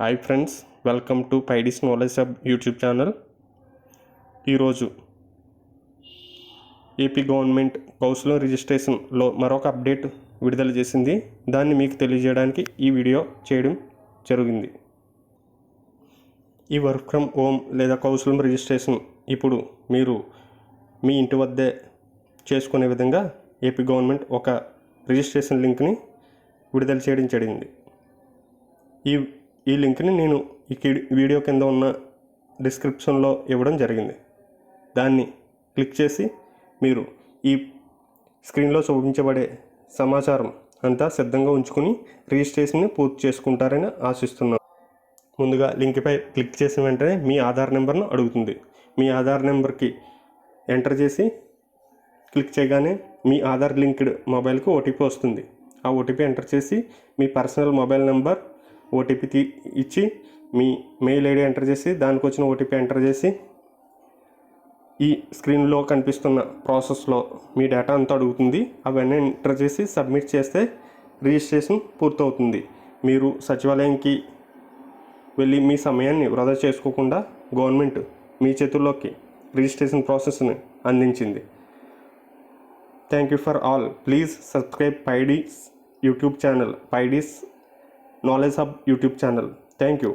Hi friends welcome to Paidi's knowledge hub YouTube channel ఈరోజు AP government counsellor రిజిస్ట్రేషన్లో మరొక update విడుదల చేసింది. దాన్ని మీకు తెలియజేయడానికి ఈ వీడియో చేయడం జరిగింది. ఈ వర్క్ ఫ్రమ్ హోమ్ లేదా కౌన్సిలర్ రిజిస్ట్రేషన్ ఇప్పుడు మీరు మీ ఇంటి వద్దే చేసుకునే విధంగా ఏపీ గవర్నమెంట్ ఒక రిజిస్ట్రేషన్ లింక్ని విడుదల చేయడం జరిగింది. ఈ ఈ లింక్ని నేను ఈ వీడియో కింద ఉన్న డిస్క్రిప్షన్లో ఇవ్వడం జరిగింది. దాన్ని క్లిక్ చేసి మీరు ఈ స్క్రీన్లో చూపించబడే సమాచారం అంతా సిద్ధంగా ఉంచుకుని రిజిస్ట్రేషన్ని పూర్తి చేసుకుంటారని ఆశిస్తున్నాను. ముందుగా లింక్పై క్లిక్ చేసిన వెంటనే మీ ఆధార్ నెంబర్ను అడుగుతుంది. మీ ఆధార్ నెంబర్కి ఎంటర్ చేసి క్లిక్ చేయగానే మీ ఆధార్ లింక్డ్ మొబైల్కి ఓటీపీ వస్తుంది. ఆ ఓటీపీ ఎంటర్ చేసి మీ పర్సనల్ మొబైల్ నెంబర్ ఓటీపీ తీ ఇచ్చి మీ మెయిల్ ఐడి ఎంటర్ చేసి దానికి వచ్చిన ఓటీపీ ఎంటర్ చేసి ఈ స్క్రీన్లో కనిపిస్తున్న ప్రాసెస్లో మీ డేటా అంతా అడుగుతుంది. అవన్నీ ఎంటర్ చేసి సబ్మిట్ చేస్తే రిజిస్ట్రేషన్ పూర్తవుతుంది. మీరు సచివాలయంకి వెళ్ళి మీ సమయాన్ని వృధా చేసుకోకుండా గవర్నమెంట్ మీ చేతుల్లోకి రిజిస్ట్రేషన్ ప్రాసెస్ని అందించింది. Thank you for all. Please subscribe పైడీస్ YouTube channel. పైడీస్ knowledge hub YouTube channel thank you